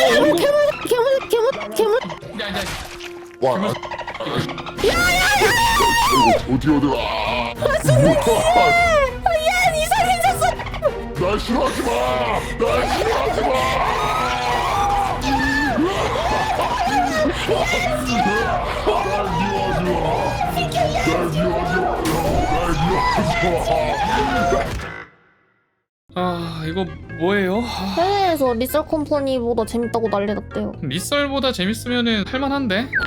어, 오른쪽. 괴물 괴물 괴물 야, 야, 와. 괴물. 이거 어디 어디 와. 야 이상해졌어 날 싫어하지 마. 날 싫어하지 마. 날 미워하지 마. 날 미워하지 마. 날 미워하지 마. 아, 이거 뭐예요? 아, 해외에서 리셀 컴퍼니보다 재밌다고 난리 났대요 리썰보다 재밌으면은 할만한데?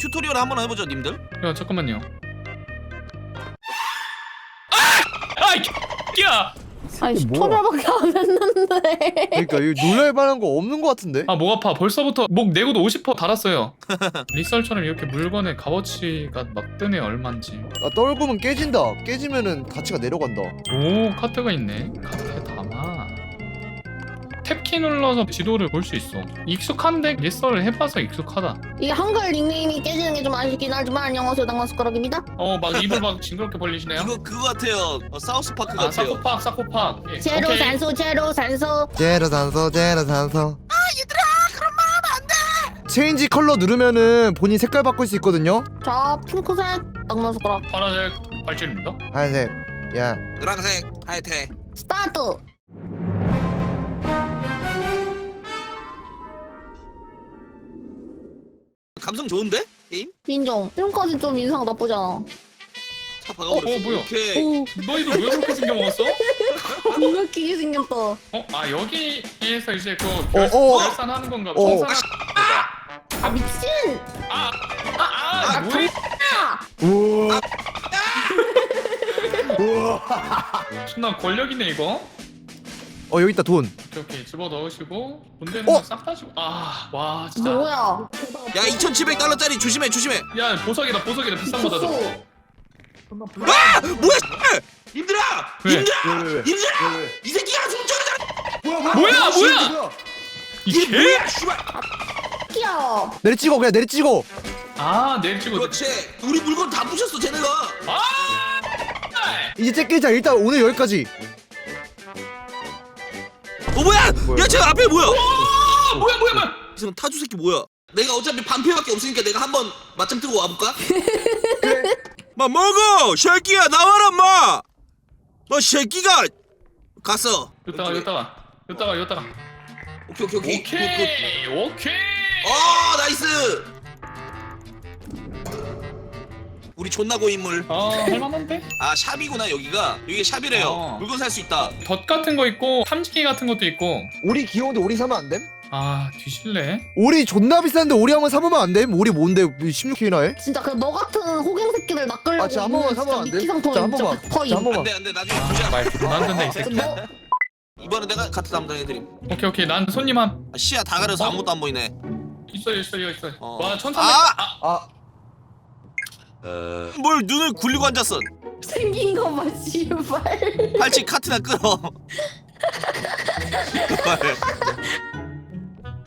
튜토리얼 한번 해보죠 님들 야, 잠깐만요. 아! 아이, 야! 아니 뭐야? 튜토리얼밖에 안 했는데 그러니까 이거 놀랄 만한 거 없는 거 같은데? 아, 목 아파. 벌써부터 목 내고도 50% 달았어요. 리썰처럼 이렇게 물건의 값어치가 막 뜨네, 얼만지. 아 떨구면 깨진다. 깨지면은 가치가 내려간다. 오, 카트가 있네. 담아. 탭키 눌러서 지도를 볼 수 있어. 익숙한데 리썰을 해봐서 익숙하다. 이게 한글 닉네임이 깨지는 게 좀 아쉽긴 하지만 안녕하세요 당근 숟가락입니다 어, 막 입을 막 징그럽게 벌리시네요. 이거 그거 같아요 어, 사우스 파크 아, 같아요 사코팍, 사코팍. 예, 제로 오케이. 산소 제로 산소 제로 산소 제로 산소. 아 얘들아 그런 말 하면 안 돼. 체인지 컬러 누르면은 본인 색깔 바꿀 수 있거든요. 자 핑크색 당근 숟가락 파란색 발진입니다. 하얀색. 야. 노란색 하얗게 스타트 감성 좋은데? 게임? 인정 지금까지 좀 인상 나쁘잖아 차 박아버렸어 어, 뭐야? 오케이 오 너희도 왜 그렇게 생겨 먹었어? 겁나 끼게 생겼다 어, 아 여기에서 이제 그 어, 별, 어. 별산하는 건가? 어. 천산하는 아 미친 아, 아, 아, 뭐야? 우와. 우와. 존나 권력이네 이거. 어 여기 있다 돈. 오케이, 오케이 집어 넣으시고 돈대는 어? 거싹다 주고. 아, 와 진짜. 뭐야 야 2700달러짜리 조심해 조심해 야 보석이다 보석이다 비싼 거다 저. 미쳤어 아! 뭐야 씨발! 님들아! 왜? 님들아! 왜, 왜, 왜? 님들아! 왜, 왜? 이 새끼가 훔쳐가잖아! 뭐야 뭐야, 뭐야? 이게 이게 뭐야 씨발! 끼야 내리 찍어 그냥 내리 찍어. 아 내일 찍어. 그렇지 우리 물건 다 부셨어 쟤네가 아! 이제 째끼자 일단 오늘 여기까지. 어 뭐야! 야쟤 앞에 뭐야! 아, 뭐야 뭐야 뭐야? 이 사람 타주 새끼 뭐야? 내가 어차피 반피밖에 없으니까 내가 한번 맞짱 뜨고 와볼까? 마 먹어! 새끼야 나와라 마! 뭐 새끼가 갔어 여기다가 여기다가 여기다가 여기다가. 오케이 오케이 오케이. 오케이 오케이. 어 나이스 우리 존나 고인물 아 할만한데? 아 샵이구나 여기가 여기 샵이래요 어. 물건 살 수 있다 덧 같은 거 있고 탐지기 같은 것도 있고. 오리 귀여운데 오리 사면 안 됨? 아 뒤실래? 오리 존나 비싼데 오리 한 번 사보면 안 됨? 오리 뭔데 16K나 해? 진짜 그 너 같은 호갱 새끼들 낚으려고 아, 진짜 한 번만 있는 사면 안 돼? 진짜 한 번만. 100%임. 진짜 한 번만. 안돼 안돼 나중에 보자 말 그만둔다 이 새끼. 너 이번에 내가 카트 담당해드림 오케이 오케이 난 손님 함. 아, 시야 다 가려서 아무것도 안 보이네 있어요 있어요 있어요. 어. 와 천삼백. 아! 아 뭘 눈을 굴리고 앉았어 생긴 거봐 씨발 팔찌 카트나 끌어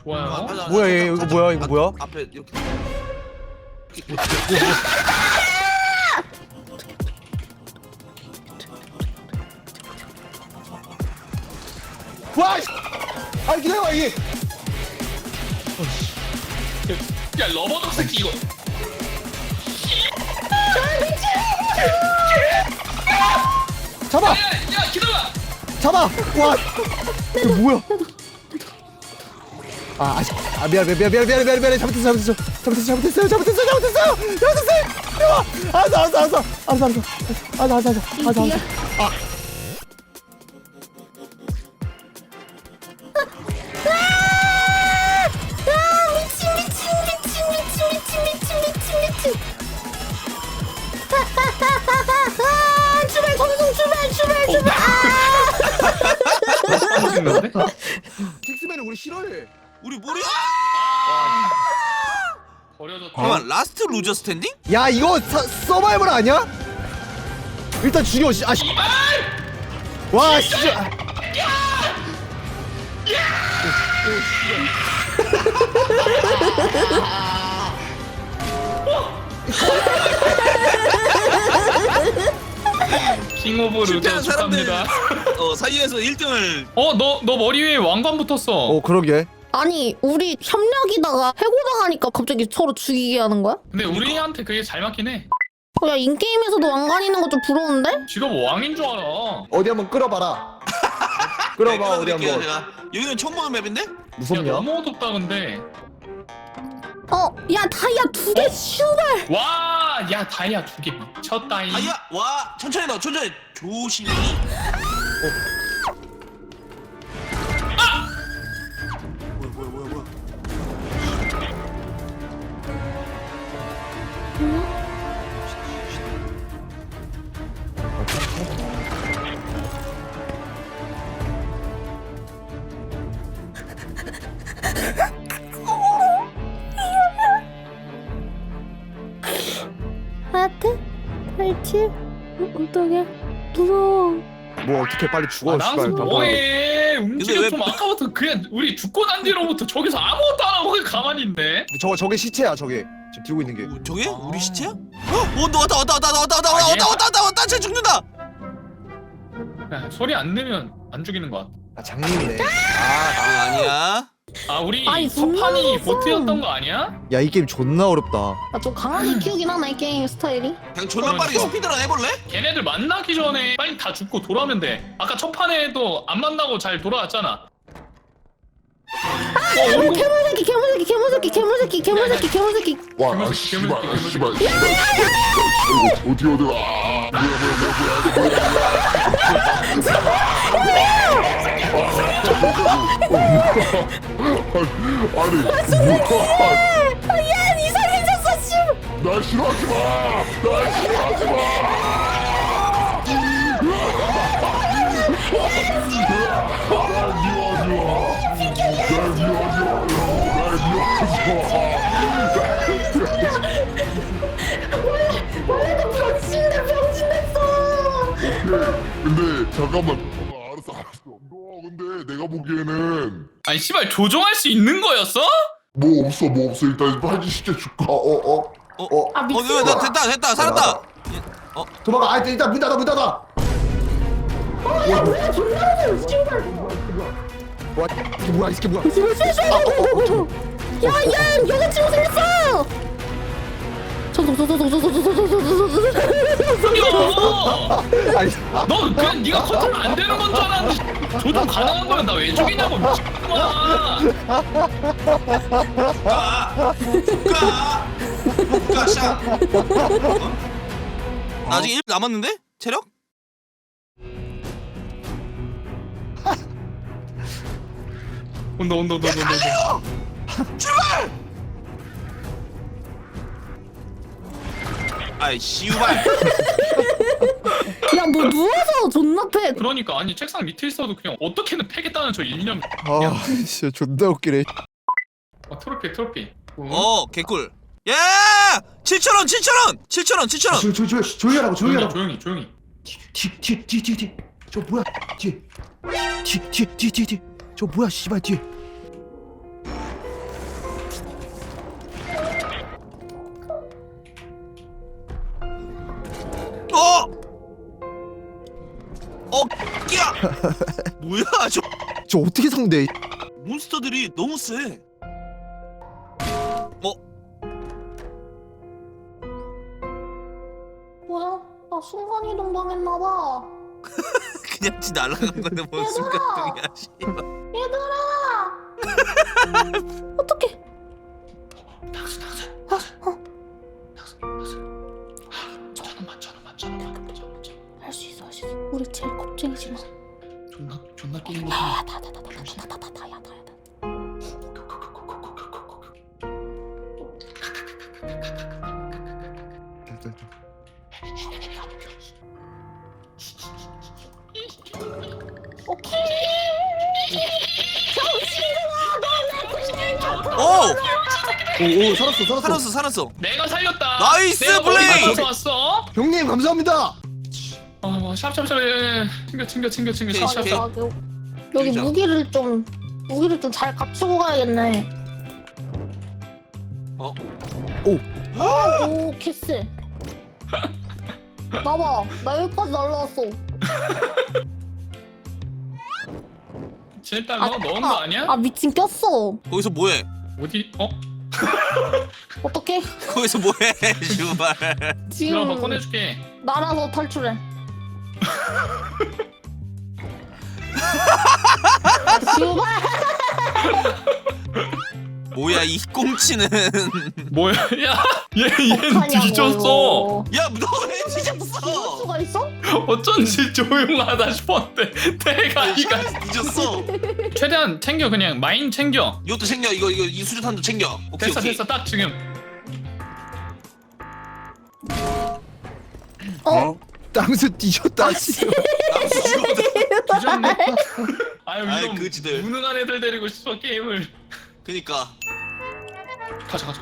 좋아요. 뭐야 얘 이거 뭐야 이거 뭐야? 앞에 이렇게 와! 씨! 아 기다려봐 이게 야 러버덕 새끼 이거. 잡아! 야 기다려. 잡아! 와! 이거 뭐야? 아, 아쉽. 아, 미안, 미안, 미안, 미안, 미안, 미안, 미안. 잘못했어, 잘못했어. 잘못했어, 잘못했어요, 잘못했어, 잘못했어요. 잘못했어요. 알았어, 알았어, 알았어. 알았어, 알았어. 알았어, 알았어, 알았어. 알았어. 아, 출발 정성 출발 출발 출발 안 죽는데? 틱스맨은 우리 싫어해 우리 뭐야 버려졌다. 잠깐만 라스트 루저 스탠딩? 야 이거 서, 서바이벌 아니야? 일단 죽여 씨. 아 씨. 와 씨. 킹 오브 루저 축하합니다. 어 사이에서 1등을 어, 너, 너 머리 위에 왕관 붙었어. 어 그러게 아니 우리 협력이다가 해고당하니까 갑자기 서로 죽이게 하는 거야? 근데 우리한테 그게 잘 맞긴 해. 어, 야 인게임에서도 왕관 있는 거 좀 부러운데? 지가 뭐 왕인 줄 알아. 어디 한번 끌어봐라 끌어봐 어디 끌어드릴게요, 한번 제가. 여기는 처음 보는 맵인데? 야, 무섭냐? 너무 어둡다, 근데. 어, 야 다이아 두 개 슈발. 와, 야, 다이아 두 개 미쳤다잉. 아야 와 천천히 넣어 천천히. 조심히 어떻게 빨리 죽어 아, 나 씨발 항상 뭐해? 움직여 왜- 좀 아까부터 그냥 우리 죽고 난 뒤로부터 저기서 아무것도 안 하고 그냥 가만히 있네. 저거 저게 시체야 저게 지금 들고 있는 게 어, 저게? 아. 우리 시체야? 어? 온다 왔다 왔다 왔다 왔다 왔다 아, 왔다 얘? 왔다 왔다 왔다 왔다 쟤 죽는다 야, 소리 안 내면 안 죽이는 거야. 아 장님이네 아 아니야 아, 우리 아니, 첫 존나 판이 무서워. 보트였던 거 아니야? 야 이 게임 존나 어렵다 나좀 강하게 키우긴 하네 게임 스타일이. 그냥 졸라 빠르게 그러니까. 스피드런 해볼래? 걔네들 만나기 전에 빨리 다 죽고 돌아오면 돼. 아까 첫 판에도 안 만나고 잘 돌아왔잖아. 어, 오 개물새끼 개물새끼 개물새끼 개물새끼 개물새끼 개물새끼. 와 괴물, 씨발 괴물, 괴물. 씨발 아이고 어디 어디가 아니 뭐야 야 이상해졌어 씨. 날 싫어하지 마날 싫어하지 마날 미워하지 마날 미워하지 마날 미워하지 마 근데 잠깐만. 어, 알았어 알았어. 너 근데 내가 보기에는 아니 씨발 조종할 수 있는 거였어? 뭐 없어 뭐 없어. 일단 빨리 시켜 줄까? 어 어 어? 아 어. 미친. 어, 나 됐다 됐다 살았다. 도망가. 아 일단 문 닫아 문 닫아. 야 뭐야? 씨발. 와 이게 뭐야 이게 뭐야? 야야 여자친구 생겼어. 야! 아니 너 그냥 네가 컨트롤 안 되는 건 줄 알았는데 조종 가능한 거면 나왜 죽이냐고 미친구야. 가가 샤 어? 나 아직 1 남았는데? 체력? 온다 온다 온다 온다. 온다. 아이 씨발. 야 뭐 누워서 존나 패. 그러니까 아니 책상 밑에 있어도 그냥 어떻게든 패겠다는 저 일념. 아 진짜 존나 웃기네. 아, 트로피 트로피. 어? 어 개꿀. 야 7천 원 7천 원! 7천 원 7천 원! 조, 조, 조, 조용히 하라고 조용히 조용히 하라고. 조용히 조용히. 뒤뒤뒤뒤뒤저 뭐야 뒤에 뒤뒤뒤뒤저 뭐야 씨발 뒤에 저저 어떻게 상대 몬스터들이 너무 세. 어, 뭐야? 나 순간 이동 당했나봐. 그냥 지 날아간 건데 뭔 얘들아! 순간동이야, 씨발. 얘들아. 오케이. 오! 오 오 살았어 살았어 살았어, 살았어. 내가 살렸다. 나이스 내가 플레이! 맞춰서 왔어. 형님 감사합니다 아, 샵샵샵. 챙겨 챙겨 챙겨 챙겨 오케이, 샵샵. 오케이. 아, 여기, 여기 진짜. 무기를 좀 무기를 좀 잘 갖추고 가야겠네. 어? 오, 캐스. 나봐. 나 여기까지 날라왔어. 일단 너 넣은 거 아니야? 아 미친 꼈어. 거기서 뭐해? 어디? 어? 어떡해? 거기서 뭐해? 와봐 지금 꺼내줄게. 날아서 탈출해. 아, 지우발. 뭐야 이 꽁치는? 뭐야? 야, 얘 얘는. 뒤졌어. 야너 왜 뒤졌어? 수가 있어? 어쩐지 조용하다 싶었는데 내가 이가 뒤졌어. 최대한 챙겨 그냥 마인 챙겨. 이것도 챙겨 이거 이거 이 수류탄도 챙겨. 오케이 됐어 오케이. 됐어 딱 지금. 어? 땅수 뒤졌다 씨 남수. 뒤졌네. 아유 아이, 이런 그지들. 무능한 애들 데리고 싶어 게임을. 그니까. 가자 가자.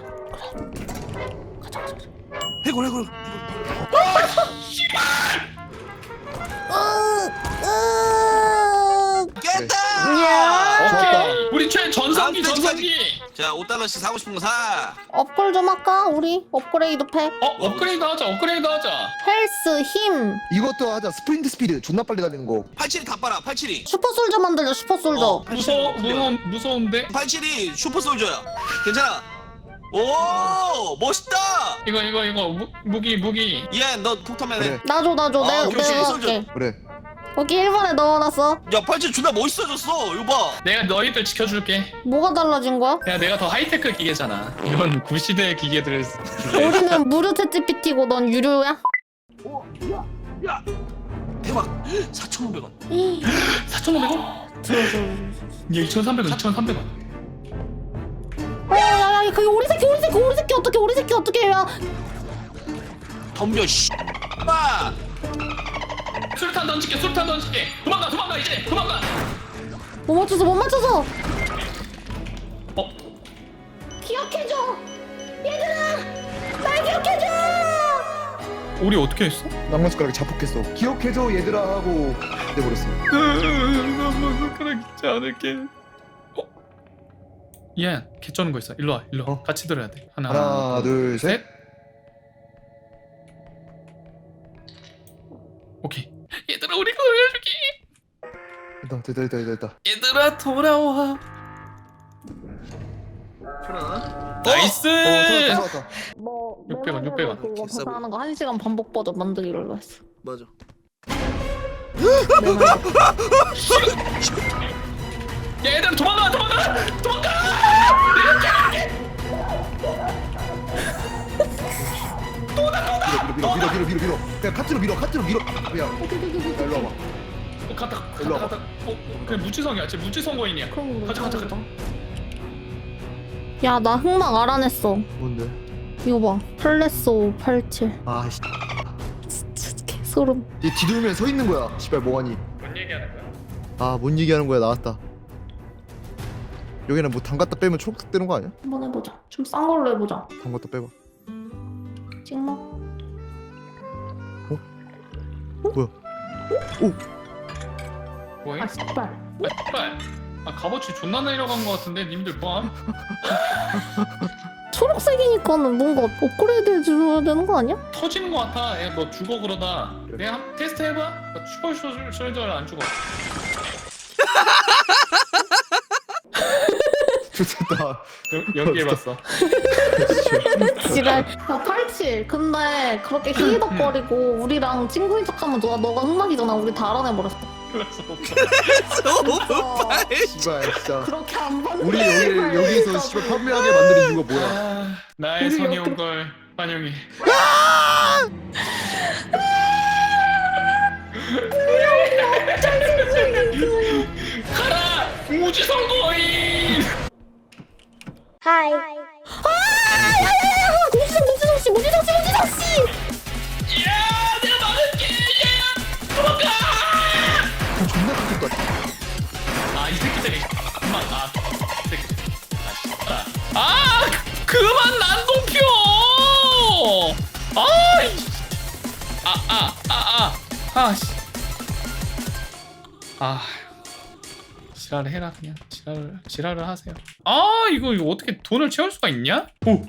해골 해골. 깼다. 야. 오케이. 우리 최 전성기 전성기. 자 5달러씩 사고 싶은 거 사. 업글 좀 할까? 우리 업그레이드 팩. 어 업그레이드 하자 업그레이드 하자. 헬스 힘. 이것도 하자 스프린트 스피드 존나 빨리 달리는 거 87이 다 빨아 87이. 슈퍼 솔저 만들자 슈퍼 솔저. 어. 무서워 무서운 무서운데. 87이 슈퍼 솔저야. 괜찮아. 오 멋있다. 이거 이거 이거 무, 무기 무기. 얘 너 폭탄맨 해. 그래 나줘 나줘 아, 내가 오케이, 내가 오케이. 할게. 그래 여기 1번에 넣어놨어. 야87 존나 멋있어졌어. 이거 봐. 내가 너희들 지켜줄게. 뭐가 달라진 거야? 야 내가 더 하이테크 기계잖아. 이건 구시대 기계들을 줄래. 우리는 무료 챗GPT고 넌 유료야? 대박. 4,500원. 4,500원? 들어줘. 얘 2,300원 2,300원. 어, 야야, 그 우리 새끼, 우리 새끼, 우리 새끼 어떻게, 우리 새끼 어떻게 야? 덤벼 씨. 빠. 술탄 던질게 술탄 던질게. 도망가 도망가 이제 도망가. 못 맞춰서, 못 맞춰서. 어? 기억해줘, 얘들아, 날 기억해줘. 우리 어떻게 했어? 낭만 숟가락에 자폭했어 기억해줘 얘들아 하고 내버렸어 나만 손가락 잊지 않을게. 어? 이안 개쩌는 거 있어. 일로 와 일로 와. 어? 같이 들어야 돼. 하나, 하나 둘 셋 셋. 오케이. 얘들아 우리가 알려줄게. 됐다 됐다 됐다 됐다 얘들아 돌아와. 나이스. 어 돌아왔다 뭐 600원, 메모리로 600원. 그거 개싸고. 계산하는 거 1시간 반복 버전 만들기로 했어. 맞아. 야, 얘들아 도망가 도망가 도망가. 밀어 밀어 밀어 밀어 밀어 그냥 카트로 밀어 카트로 밀어 그냥 어, 갔다 일로 갔다 와봐. 갔다. 어 그래 무지성이야. 쟤 무지성 거인이야. 그럼 가자 가자 가자. 야, 나 흑막 알아냈어. 뭔데 이거 봐. 플레소 87. 아 씨 진짜 개소름. 얘 뒤돌면 서 있는 거야 씨발 뭐하니 뭔 얘기하는 거야? 아 뭔 얘기하는 거야 나왔다 여기는 뭐 담갔다 빼면 초록 뜨는 거 아니야? 한번 해보자. 좀 싼 걸로 해보자. 담갔다 빼봐 찍먹. 뭐 해? 아, 씨발. 아, 씨발. 아 값어치 존나 내려간 거 같은데 님들 포함? 초록색이니까는 뭔가 업그레이드 해줘야 되는 거 아니야? 터지는 거 같아. 야, 너 죽어 그러다. 내가 한 테스트 해봐. 나 슈퍼 쇼- 솔저를 안 죽어. 좋겠다 연- 연기해봤어. 지랄. 야, 87. 근데 그렇게 히히덕거리고 우리랑 친구인 척하면 너가 너가 흑막이잖아. 우리 다 알아내버렸어. 어, 씨발 진짜 그렇게 안 받는 우리 여기 여기서 씨발 판매하게 만드는 이유가 뭐야 아, 나의 옆에- 온걸 환영해. 가라! 무지성 거인! 하이. 아, 야야야야! 무지성 무지성 씨, 무지성 씨, 무지성 씨! 아, 지랄을 해라 그냥 지랄을 지랄을 하세요. 아, 이거 이거 어떻게 돈을 채울 수가 있냐? 오,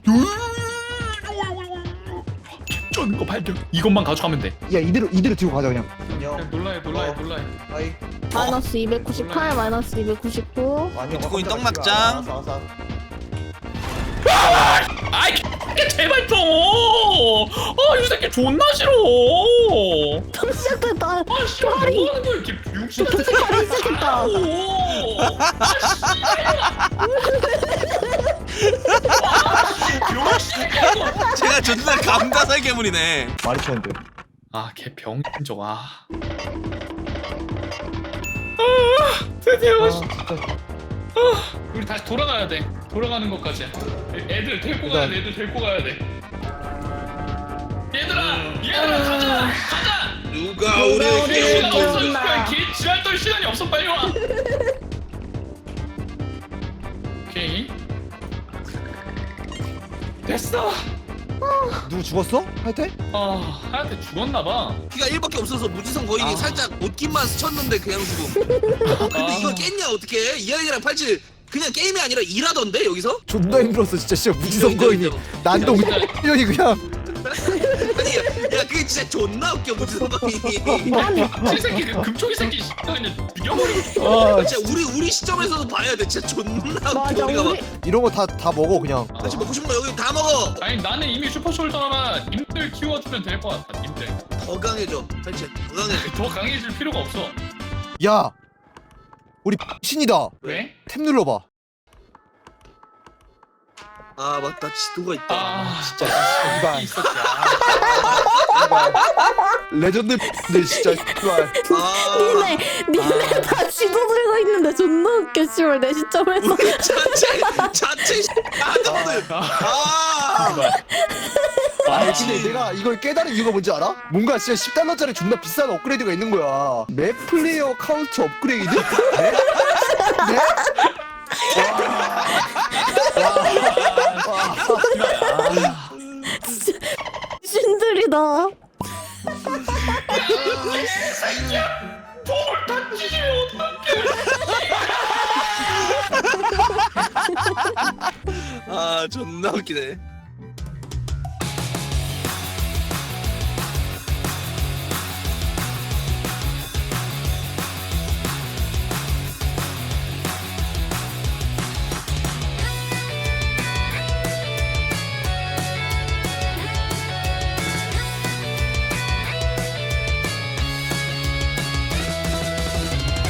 쏘는 거 발견. 이것만 가져가면 돼. 야 이대로 이대로 들고 가자 그냥 그냥 놀라요, 놀라요, 어. 놀라요. 아이 마이너스 298 마이너스 299 비트코인 떡막장. 아이 개 제발 좀. 아, 이 새끼 존나 싫어. 또 시작됐다 아, 씨, 뭐 하는 거야 이렇게 육신 팔이 시작했다. 제가 존나 감자살 괴물이네. 많이 쳤는데. 아, 개 병인적 아. 아, 드디어. 아 진짜. 우리 다시 돌아가야 돼. 돌아가는 것까지. 애- 애들 데리고 가야 돼. 애들 데리고 가야 돼. 얘들아, 얘들아 가자, 가자. 누가 우리 우리를 우리 시간 없어. 기 지랄 떨 시간이 없어. 빨리 와. 오케이. 됐어. 누구 죽었어? 하여튼? 아, 하얀테 죽었나 봐. 피가 1밖에 없어서 무지성 거의 아. 살짝 옷깃만 스쳤는데 그냥 죽음 어, 근데 아. 이걸 깼냐 어떻게 이 아이랑 팔찌 그냥 게임이 아니라 일하던데 여기서? 존나 힘들었어 진짜. 진짜 무지성 거인이. 난동. 1년이 그냥. 아니 야, 야 그게 진짜 존나 웃겨 무지성 거인이. 아니 이 새끼 그 금쪽이 새끼 씨, 그냥 죽여버리고 싶어. 아 진짜 우리 우리 시점에서도 봐야 돼. 진짜 존나 맞아 웃겨 우리가 막 우리 이런 거 다 다 먹어 그냥. 같이 먹고 싶은 거 여기 다 먹어. 아니 나는 이미 슈퍼숄더나 님들 키워주면 될 것 같아. 님들. 더 강해져. 팔찌 더 강해져. 더 강해질 필요가 없어. 야 우리 신이다. 왜? 탭 눌러봐. 아 맞다. 지도가 있다. 아 진짜. 이발. 있었지. 이발. 레전드들 진짜 이발. 아. 니네 니네 다 지도 들고 있는데 존나 웃겨 씨발. 내 시점에서. 자체 자체 아들. 아. 아 근데 내가 이걸 깨달은 이유가 뭔지 알아? 뭔가 진짜 10달러짜리 존나 비싼 업그레이드가 있는 거야 맵 플레이어 카운트 업그레이드? 네? 네? 신들이다 아 존나 웃기네